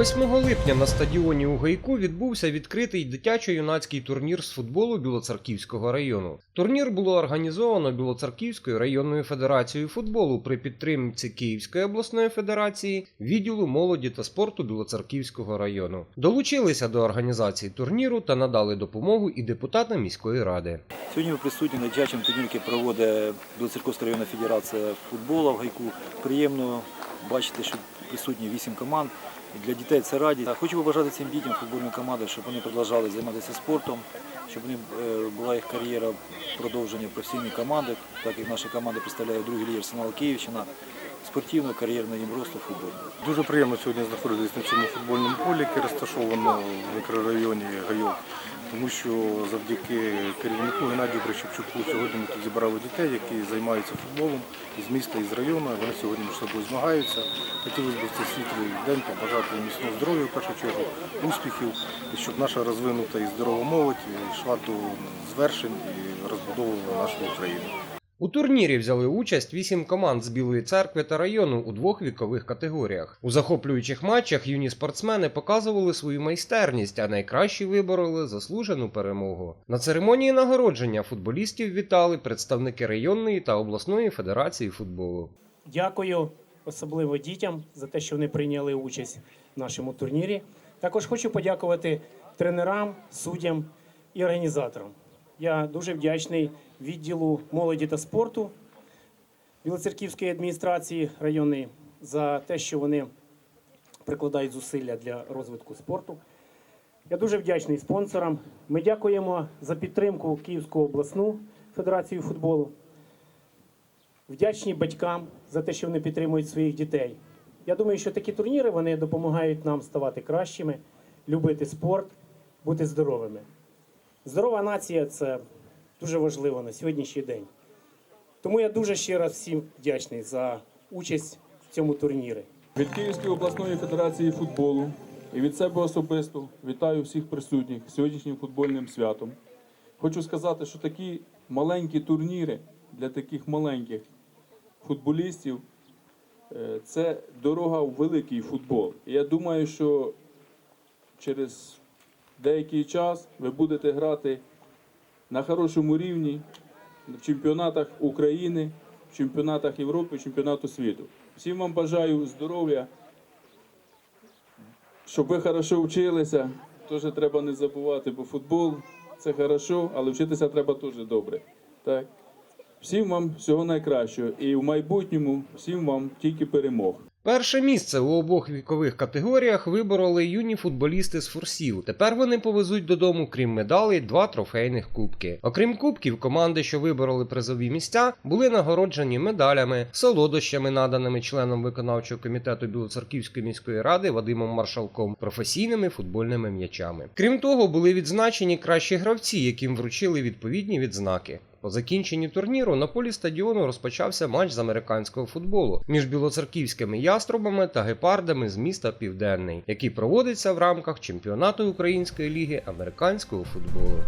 8 липня на стадіоні у Гайку відбувся відкритий дитячо-юнацький турнір з футболу Білоцерківського району. Турнір було організовано Білоцерківською районною федерацією футболу при підтримці Київської обласної федерації, відділу молоді та спорту Білоцерківського району. Долучилися до організації турніру та надали допомогу і депутати міської ради. Сьогодні ми присутні на дитячому турнірі, який проводить Білоцерковська районна федерація футболу в Гайку. Приємно бачити, що присутні вісім команд. І Для дітей це радість. Хочу побажати цим дітям футбольної команди, щоб вони продовжували займатися спортом, щоб е, була їх кар'єра продовження професійної команди, так як наша команда представляє другий лігер Арсенал Київщина, спортивно, кар'єрно їм росту футболу. Дуже приємно сьогодні знаходитися на цьому футбольному полі, яке розташовано в мікрорайоні Гайок, тому що завдяки керівнику Геннадію Брещепчуку сьогодні ми тут зібрали дітей, які займаються футболом із міста, із району. Вони сьогодні між собою змагаються. Хотілося б в цей світлий день побажати їм міцного здоров'я в першу чергу, успіхів, і щоб наша розвинута і здорова молодь йшла до звершень і розбудовувала нашу Україну. У турнірі взяли участь вісім команд з Білої церкви та району у двох вікових категоріях. У захоплюючих матчах юні спортсмени показували свою майстерність, а найкращі вибороли заслужену перемогу. На церемонії нагородження футболістів вітали представники районної та обласної федерації футболу. Дякую особливо дітям за те, що вони прийняли участь в нашому турнірі. Також хочу подякувати тренерам, суддям і організаторам. Я дуже вдячний відділу молоді та спорту Білоцерківської адміністрації районної за те, що вони прикладають зусилля для розвитку спорту. Я дуже вдячний спонсорам. Ми дякуємо за підтримку Київську обласну федерацію футболу. Вдячні батькам за те, що вони підтримують своїх дітей. Я думаю, що такі турніри вони допомагають нам ставати кращими, любити спорт, бути здоровими. Здорова нація це дуже важливо на сьогоднішній день. Тому я дуже ще раз всім вдячний за участь в цьому турнірі. Від Київської обласної федерації футболу і від себе особисто вітаю всіх присутніх сьогоднішнім футбольним святом. Хочу сказати, що такі маленькі турніри для таких маленьких футболістів е, це дорога в великий футбол. І я думаю, що через деякий час ви будете грати на хорошому рівні в чемпіонатах України, в чемпіонатах Європи, чемпіонату світу. Всім вам бажаю здоров'я, щоб ви хорошо вчилися. Теж треба не забувати, бо футбол це хорошо, але вчитися треба теж добре. Так? Всім вам всього найкращого і в майбутньому всім вам тільки перемог. Перше місце у обох вікових категоріях вибороли юні футболісти з фурсів. Тепер вони повезуть додому, крім медалей, два трофейних кубки. Окрім кубків, команди, що вибороли призові місця, були нагороджені медалями, солодощами, наданими членом виконавчого комітету Білоцерківської міської ради Вадимом Маршалком, професійними футбольними м'ячами. Крім того, були відзначені кращі гравці, яким вручили відповідні відзнаки. По закінченні турніру на полі стадіону розпочався матч з американського футболу між білоцерківськими яструбами та гепардами з міста Південний, який проводиться в рамках чемпіонату Української ліги американського футболу.